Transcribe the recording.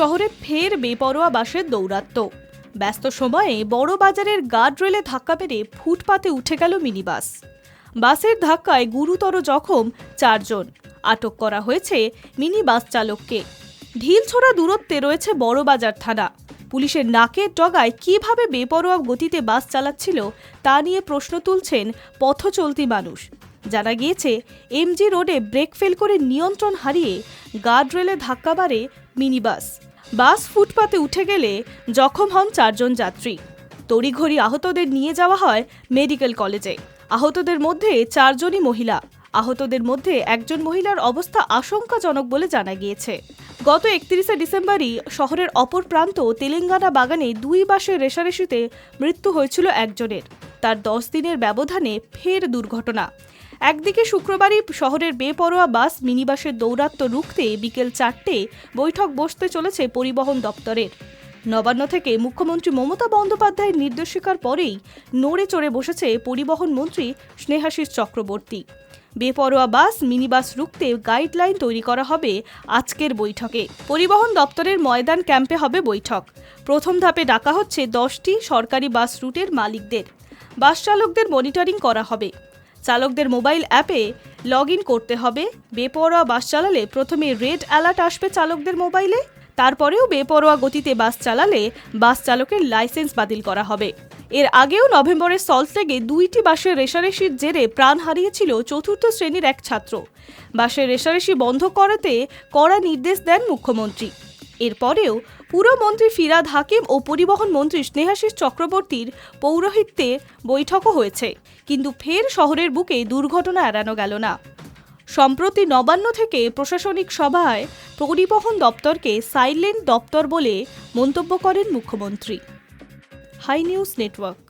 শহরে ফের বেপরোয়া বাসের দৌরাত্ম। ব্যস্ত সময়ে বড় বাজারের গার্ড রেলে ধাক্কা মেরে ফুটপাতে উঠে গেল মিনিবাস। বাসের ধাক্কায় গুরুতর জখম চারজন। আটক করা হয়েছে মিনি বাস চালককে। ঢিলছোড়া দূরত্বে রয়েছে বড়বাজার থানা। পুলিশের নাকের ডগায় কীভাবে বেপরোয়া গতিতে বাস চালাচ্ছিল তা নিয়ে প্রশ্ন তুলছেন পথচলতি মানুষ। জানা গিয়েছে, এমজি রোডে ব্রেক ফেল করে নিয়ন্ত্রণ হারিয়ে গার্ডরেলে ধাক্কা মারে মিনি বাস ফুটপাতে উঠে গেলে জখম হন চারজন যাত্রী। তড়িঘড়ি আহতদের নিয়ে যাওয়া হয় মেডিকেল কলেজে। আহতদের মধ্যে চারজনই মহিলা। আহতদের মধ্যে একজন মহিলার অবস্থা আশঙ্কাজনক বলে জানা গিয়েছে। গত একত্রিশে ডিসেম্বরই শহরের অপর প্রান্ত তেলেঙ্গানা বাগানে দুই বাসের রেশারেশিতে মৃত্যু হয়েছিল একজনের। তার দশ দিনের ব্যবধানে ফের দুর্ঘটনা। একদিকে শুক্রবারই শহরের বেপরোয়া বাস মিনিবাসের দৌরাত্ম্য রুখতে বিকেল চারটে বৈঠক বসতে চলেছে পরিবহন দপ্তরের। নবান্ন থেকে মুখ্যমন্ত্রী মমতা বন্দ্যোপাধ্যায়ের নির্দেশিকার পরেই নড়ে চড়ে বসেছে পরিবহন মন্ত্রী স্নেহাশিস চক্রবর্তী। বেপরোয়া বাস, মিনিবাস রুখতে গাইডলাইন তৈরি করা হবে আজকের বৈঠকে। পরিবহন দপ্তরের ময়দান ক্যাম্পে হবে বৈঠক। প্রথম ধাপে ডাকা হচ্ছে দশটি সরকারি বাস রুটের মালিকদের। বাস চালকদের মনিটরিং করা হবে। চালকদের মোবাইল অ্যাপে লগ করতে হবে। বেপরোয়া বাস চালালে প্রথমে রেড অ্যালার্ট আসবে চালকদের মোবাইলে, তারপরেও বেপরোয়া গতিতে বাস চালালে বাস চালকের লাইসেন্স বাতিল করা হবে। এর আগেও নভেম্বরের সল্টলেগে দুইটি বাসের রেশারেশির জেরে প্রাণ হারিয়েছিল চতুর্থ শ্রেণির এক ছাত্র। বাসের রেশারেশি বন্ধ করাতে কড়া নির্দেশ দেন মুখ্যমন্ত্রী। এরপরেও পুরমন্ত্রী ফিরাদ হাকিম ও পরিবহন মন্ত্রী স্নেহাশিস চক্রবর্তীর পৌরোহিত্যে বৈঠকও হয়েছে। কিন্তু ফের শহরের বুকে দুর্ঘটনা এড়ানো গেল না। সম্প্রতি নবান্ন থেকে প্রশাসনিক সভায় পরিবহন দপ্তরকে সাইলেন্ট দপ্তর বলে মন্তব্য করেন মুখ্যমন্ত্রী। High news network.